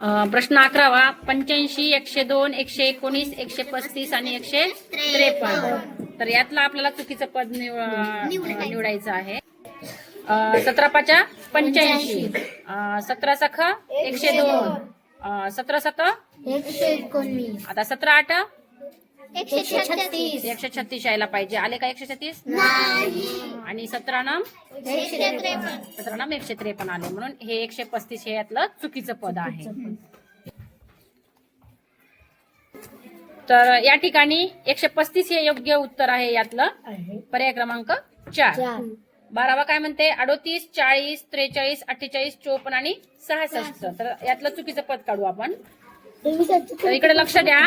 प्रश्न अकरावा पंच्याऐंशी एकशे दोन एकशे एकोणीस एकशे पस्तीस आणि एकशे त्रेपन्न. तर यातलं आपल्याला चुकीचं पद निवडायचं आहे. सतरा पाच्या पंच्याऐंशी. सतरा सख एकशे दोन. सतरा सत आता सतरा आठ? एकशे छत्तीस. एकशे छत्तीस यायला पाहिजे. आले का एकशे छत्तीस? नाही. आणि सतरा नाम? एकशे त्रेपन्न. सतरा नाम एकशे त्रेपन्न आले. म्हणून हे एकशे पस्तीस हे यातलं चुकीचं पद आहे. तर या ठिकाणी एकशे पस्तीस हे योग्य उत्तर आहे यातलं. पर्याय क्रमांक चार. चार. बारावा काय म्हणते? अडोतीस चाळीस त्रेचाळीस अठ्ठेचाळीस चोपन्न आणि सहासष्ट. तर यातलं चुकीचं पद काढू आपण. तर इकडे लक्ष द्या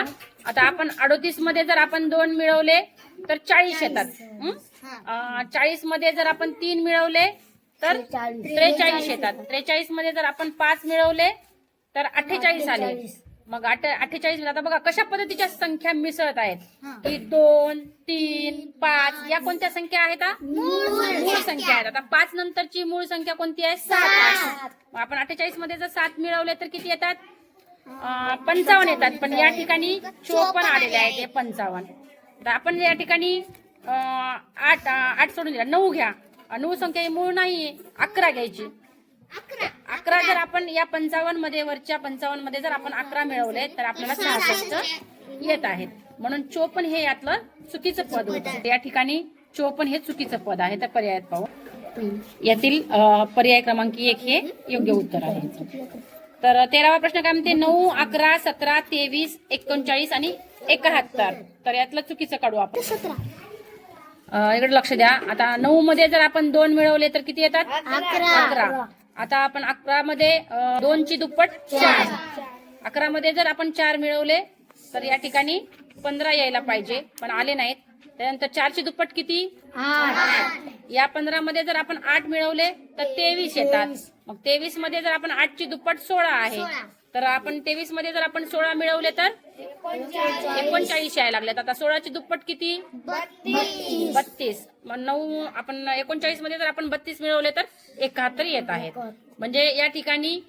आता आपण अडोतीसमध्ये जर आपण दोन मिळवले तर चाळीस येतात. चाळीसमध्ये जर आपण तीन मिळवले तर त्रेचाळीस येतात. त्रेचाळीसमध्ये जर आपण पाच मिळवले तर अठ्ठेचाळीस आले. मग अठ्ठेचाळीस आता बघा कशा पद्धतीच्या संख्या मिसळत आहेत? की दोन तीन पाच या कोणत्या संख्या आहेत? मूळ संख्या आहेत. आता पाच नंतरची मूळ संख्या कोणती आहे? सात. आपण अठ्ठेचाळीसमध्ये जर सात मिळवले तर किती येतात? पंचावन्न येतात पण या ठिकाणी चोपन्न आलेले आहेत हे पंचावन्न. तर आपण या ठिकाणी आठ आठ सोडून दिला. नऊ घ्या. नऊ संख्या ही मूळ नाही अकरा घ्यायची. अकरा. जर आपण या पंचावन्नमध्ये वरच्या पंचावन्नमध्ये जर आपण अकरा मिळवले तर आपल्याला सहासष्ट येत आहेत. म्हणून चोपन्न हे यातलं चुकीचं पद होतं. या ठिकाणी चोपन्न हे चुकीचं पद आहे. तर पर्यायात पाहू. यातील पर्याय क्रमांक एक हे योग्य उत्तर आहे. तर तेरावा प्रश्न काय म्हणते? नऊ अकरा सतरा तेवीस एकोणचाळीस आणि एकाहत्तर. तर यातलं चुकीचं काढू आपण. इकडे लक्ष द्या. आता नऊ मध्ये जर आपण दोन मिळवले तर किती येतात? अकरा. आता आपण अकरा मध्ये अं, दोनची दुप्पट चार. अकरा मध्ये जर आपण चार मिळवले तर या ठिकाणी पंधरा यायला पाहिजे पण आले नाहीत. त्यानंतर चारची दुप्पट किती? या पंधरा मध्ये जर आपण आठ मिळवले तर तेवीस येतात. मग तेवीसमध्ये जर आपण आठची दुप्पट सोळा आहे तर आपण तेवीसमध्ये जर आपण सोळा मिळवले तर? एकोणचाळीस. यायला लागलेत. आता सोळाची दुप्पट किती? बत्तीस. मग नऊ आपण एकोणचाळीसमध्ये जर आपण बत्तीस मिळवले तर एकाहत्तर येत आहेत. म्हणजे या ठिकाणी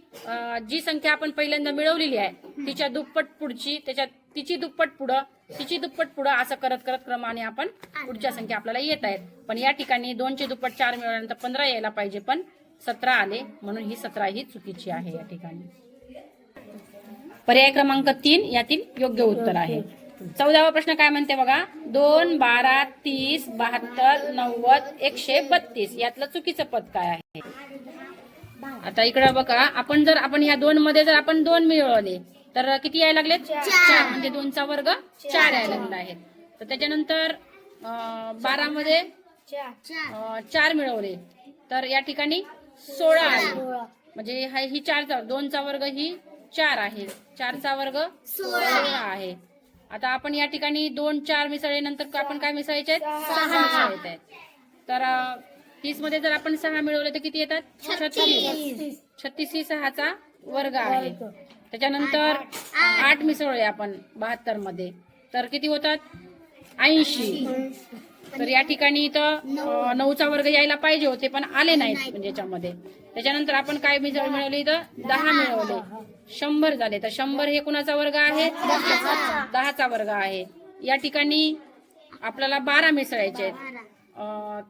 जी संख्या आपण पहिल्यांदा मिळवलेली आहे तिच्या दुप्पट पुढची त्याच्यात तिची दुप्पट पुढं तिची दुप्पट पुढं असं करत करत क्रमाने आपण पुढच्या संख्या आपल्याला येत आहेत. पण या ठिकाणी दोनची दुप्पट चार मिळवल्यानंतर पंधरा यायला पाहिजे पण सतरा आले म्हणून ही सतरा ही चुकीची आहे या ठिकाणी. पर्याय क्रमांक तीन यातील योग्य उत्तर आहे. चौदावा प्रश्न काय म्हणते बघा? दोन बारा तीस बहात्तर नव्वद एकशे बत्तीस. यातलं चुकीचं पद काय आहे? आता इकडं बघा आपण जर आपण ह्या दोन मध्ये जर आपण दोन मिळवले तर किती यायला लागले चार. म्हणजे दोनचा वर्ग चार यायला लागला आहे. तर त्याच्यानंतर बारा मध्ये चार. मिळवले. तर या ठिकाणी सोळा आले म्हणजे हा ही चारचा दोनचा वर्ग ही चार आहे. चारचा वर्ग सोळा. आहे. आता आपण या ठिकाणी दोन चार मिसळल्यानंतर आपण काय मिसळायचे आहेत? सहा. मिसळायचे आहेत. तर तीसमध्ये जर आपण सहा मिळवले तर किती येतात? छत्तीस. छत्तीस. ही सहाचा वर्ग आहे. त्याच्यानंतर आठ मिसळले आपण बहात्तरमध्ये. तर किती होतात? ऐंशी. तर या ठिकाणी इथं नऊचा वर्ग यायला पाहिजे होते पण आले नाहीत म्हणजे याच्यामध्ये. त्याच्यानंतर आपण काय मिसळ मिळवले इथं? दहा मिळवले. शंभर झाले. तर शंभर हे कुणाचा वर्ग आहे? दहाचा वर्ग आहे. या ठिकाणी आपल्याला बारा मिसळायचे आहेत.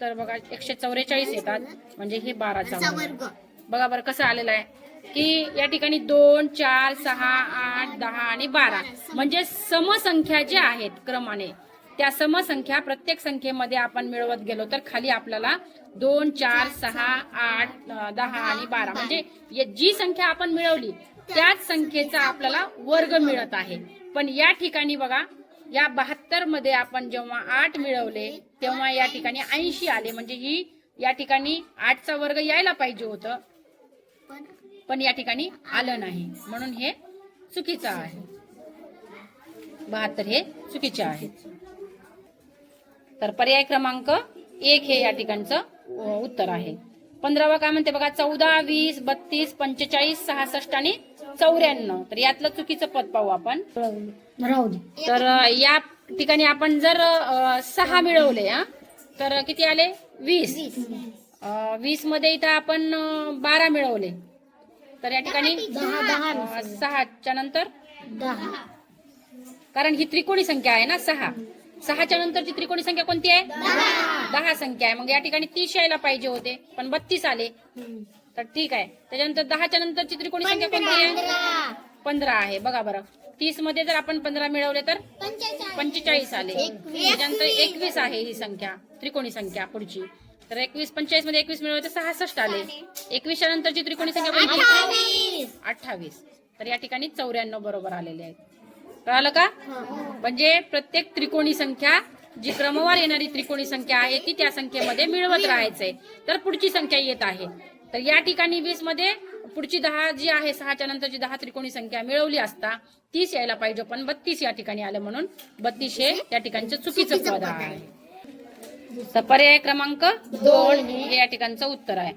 तर बघा एकशे चौवेचाळीस येतात. म्हणजे हे बाराचा वर्ग. बघा बरं कसं आलेलं आहे? की या ठिकाणी दोन चार सहा आठ दहा आणि बारा. म्हणजे समसंख्या ज्या आहेत क्रमाने त्या समसंख्या प्रत्येक संख्येमध्ये आपण मिळवत गेलो तर खाली आपल्याला दोन चार सहा आठ दहा आणि बारा. म्हणजे जी संख्या आपण मिळवली त्याच संख्येचा आपल्याला वर्ग मिळत आहे. पण या ठिकाणी बघा या बहात्तरमध्ये आपण जेव्हा आठ मिळवले तेव्हा या ठिकाणी ऐंशी आले. म्हणजे ही या ठिकाणी आठचा वर्ग यायला पाहिजे होतं. पण या ठिकाणी आलं नाही. म्हणून हे चुकीचं आहे. बहात्तर हे चुकीचे आहे. तर पर्याय क्रमांक एक हे या ठिकाणचं उत्तर आहे. पंधरावा काय म्हणते बघा चौदा वीस बत्तीस पंचेचाळीस सहासष्ट आणि चौऱ्याण्णव. तर यातलं चुकीचं पद पाहू आपण. तर या ठिकाणी आपण जर सहा मिळवले हा तर किती आले? वीस. वीसमध्ये इथं आपण बारा मिळवले. तर या ठिकाणी सहाच्या नंतर? दहा. कारण ही त्रिकोणी संख्या आहे ना सहा. सहाच्या नंतरची त्रिकोणी संख्या कोणती आहे? दहा. संख्या आहे. मग या ठिकाणी तीस यायला पाहिजे होते पण बत्तीस आले. तर ठीक आहे. त्याच्यानंतर दहाच्या नंतरची त्रिकोणी संख्या कोणती आहे? पंधरा आहे. बघा बरं. तीसमध्ये जर आपण पंधरा मिळवले तर? पंचेचाळीस. आले. त्याच्यानंतर एकवीस आहे ही संख्या त्रिकोणी संख्या पुढची. तर एकवीस पंचेचाळीसमध्ये एकवीस मिळवले तर सहासष्ट आले. एकवीसच्या नंतरची त्रिकोणी संख्या अठ्ठावीस. तर या ठिकाणी चौऱ्याण्णव बरोबर आलेले आहेत. कळालं का? म्हणजे प्रत्येक त्रिकोणी संख्या जी क्रमवार येणारी त्रिकोणी संख्या आहे ती त्या संख्येमध्ये मिळवत राहायचंय. तर पुढची संख्या येत आहे. तर या ठिकाणी वीसमध्ये पुढची दहा जी आहे सहाच्या नंतरची दहा त्रिकोणी संख्या मिळवली असता तीस यायला पाहिजे पण बत्तीस या ठिकाणी आलं म्हणून बत्तीस हे या ठिकाणचं चुकीचं पद आहे. तर पर्याय क्रमांक दोन हे या ठिकाणचं उत्तर आहे.